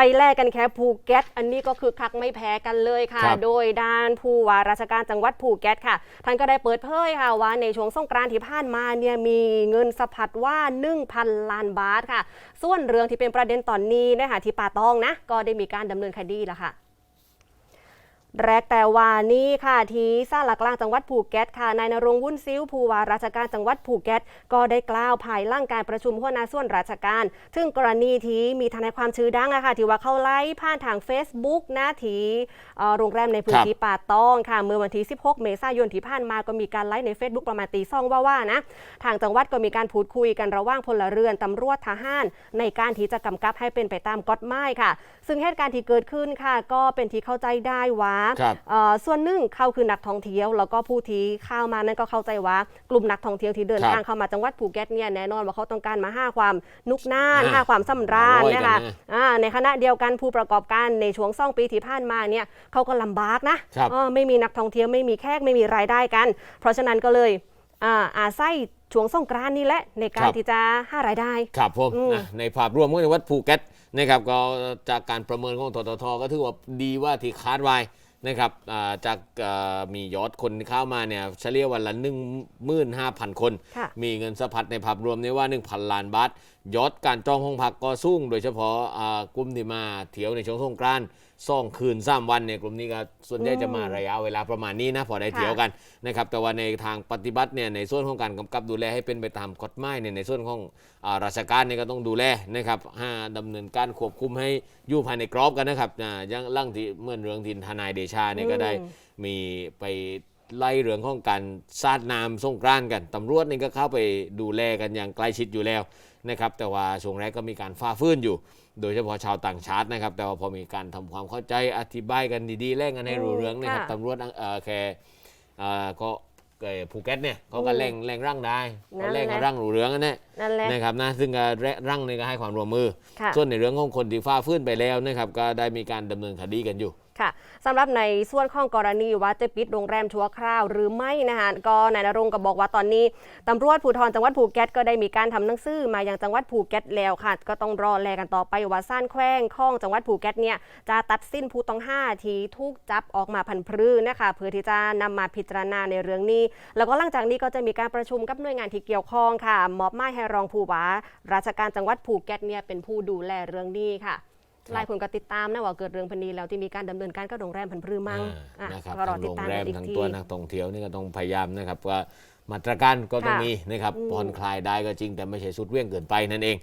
ไปแลกกันแค่ภูเก็ตอันนี้ก็คือคักไม่แพ้กันเลยค่ะ ครับ โดยด้านผู้ว่าราชการจังหวัดภูเก็ตค่ะ ท่านก็ได้เปิดเผยค่ะว่าในช่วงสงกรานต์ที่ผ่านมาเนี่ยมีเงินสะพัดว่า 1,000 ล้านบาทค่ะ ส่วนเรื่องที่เป็นประเด็นตอนนี้นะคะที่ป่าตองนะก็ได้มีการดำเนินคดีแล้วค่ะ แรกแต่ว่านี่ค่ะที่ศาลากลางจังหวัดภูเก็ตค่ะนายนรงค์วุ่นซิ้วผู้ว่าราชการจังหวัดภูเก็ต ก็ได้กล่าวภายหล่างการประชุมหัวหน้าส่วนราชการถึงกรณีที่มีทนายความชื่อดังอะค่ะที่ว่าเข้าไล่ผ่านทาง Facebook นะที่เอ่อโรงแรมในพื้นที่ป่าตองค่ะเมื่อวันที่ 16 เมษายนที่ผ่านมาก็มีการไลฟ์ใน Facebook ประมาณตีซ่องว่าว่านะทางจังหวัดก็มีการพูดคุยกันระหว่างพลเรือนตำรวจทหาร ในการที่จะกำกับให้เป็นไปตามกฎหมายค่ะ ซึ่งเหตุการณ์ที่เกิดขึ้นค่ะ ก็เป็นที่เข้าใจได้ว่าครับเอ่อส่วนหนึ่งเขาคือนักท่องเที่ยว แล้วก็ผู้ที่เข้ามานั่นก็เข้าใจว่ากลุ่มนักท่องเที่ยวที่เดินครับทางเข้ามาจังหวัดภูเก็ตเนี่ยแน่นอนว่าเขาต้องการมาห้าความนุกน่านอ่าห้าความสำราญอร่อยนะคะกันนะอ่าในขณะเดียวกันผู้ประกอบการในช่วงสองปีที่ผ่านมาเนี่ยเขาก็ลำบากนะครับเออไม่มีนักท่องเที่ยวไม่มีแขกไม่มีรายได้กัน เพราะฉะนั้นก็เลยอ่าอาศัยช่วงสงกรานต์นี่แหละในกาครรับที่จะหารายได้ ครับผมอืมนะในภาพรวมของจังหวัดภูเก็ตนะครับก็จากการประเมินของทททก็ถือว่าดีว่าที่คาดไว้ นะครับอ่าจากอ่ามียอดคนเข้ามาเนี่ยเฉลี่ยวันละ 15,000 คนค่ะมีเงินสะพัดในภาพรวมเนี่ยว่า 1,000 ล้านบาทยอดการจองห้องพักก็สูงโดยเฉพาะอ่ากลุ่มที่มาเที่ยวในช่วงสงกรานต์ ซ่องคืนสามวันเนี่ยกลุ่มนี้ก็ส่วนใหญ่จะมาระยะเวลาประมาณนี้นะพอได้เที่ยวกันนะครับแต่ว่าในทางปฏิบัติเนี่ยในส่วนของการกำกับดูแลให้เป็นไปตามกฎหมายเนี่ยในส่วนของอาราชการเนี่ยก็ต้องดูแลนะครับห้าดำเนินการควบคุมให้อยู่ภายในกรอบกันนะครับอ่าอยังล่างที่เมื่อเรื่องทินทนายเดชาเนี่ยก็ได้อืมมีไป ไล่เรื่องของการสาดน้ำสงกรานต์กันตำรวจนี่ก็เข้าไปดูแลกันอย่างใกล้ชิดอยู่แล้วนะครับแต่ว่าช่วงแรกก็มีการฝ่าฟื้นอยู่ โดยเฉพาะชาวต่างชาตินะครับ แต่ว่าพอมีการทำความเข้าใจอธิบายกันดีๆแลกกันให้รู้เรื่องนะครับค่ะตำรวจเอ่อแค่เอ่อก็เอ่อภูเก็ตเนี่ยเขาก็อืมแรงแรงร่างได้นั่นแรงแหละร่างรู้เรื่องนั่นแหละนั่นแหละนะครับนะซึ่งก็ร่างนี่ก็ให้ความร่วมมือค่ะส่วนในเรื่องของคนที่ฝ่าฟื้นไปแล้วนะครับก็ได้มีการดำเนินคดีกันอยู่ ค่ะสำหรับในส่วนของกรณีว่าจะปิดโรงแรมชั่วคราวหรือไม่นะคะก็นายนรงก็บอกว่าตอนนี้ตำรวจภูธรจังหวัดภูเก็ตก็ได้มีการทำหนังสือมายังจังหวัดภูเก็ตแล้วค่ะ ก็ต้องรอแลกันต่อไปว่าซ่านแขวงข้องจังหวัดภูเก็ตเนี่ยจะตัดสิ้นผู้ต้องห้าที่ถูกจับออกมาพันพรื้นะคะเพื่อที่จะนำมาพิจารณาในเรื่องนี้ แล้วก็หลังจากนี้ก็จะมีการประชุมกับหน่วยงานที่เกี่ยวข้องค่ะมอบหมายให้รองผู้ว่าราชการจังหวัดภูเก็ตเนี่ยเป็นผู้ดูแลเรื่องนี้ค่ะ หลายคนก็ติดตามนะว่าเกิดเรื่องพันนี้แล้วที่มีการดำเนินการกับโรงแรมพันพรือมั้งอ่าอะนะครับก็รอทั้งติโรดงตามแรกัมนอีกทั้งทีตัวนักท่องเที่ยวนี่ก็ต้องพยายามนะครับว่ามาตรการก็ต้องค่ะมีนะครับอืมผ่อนคลายได้ก็จริง แต่ไม่ใช่สุดเวี่ยงเกินไปนั่นเอง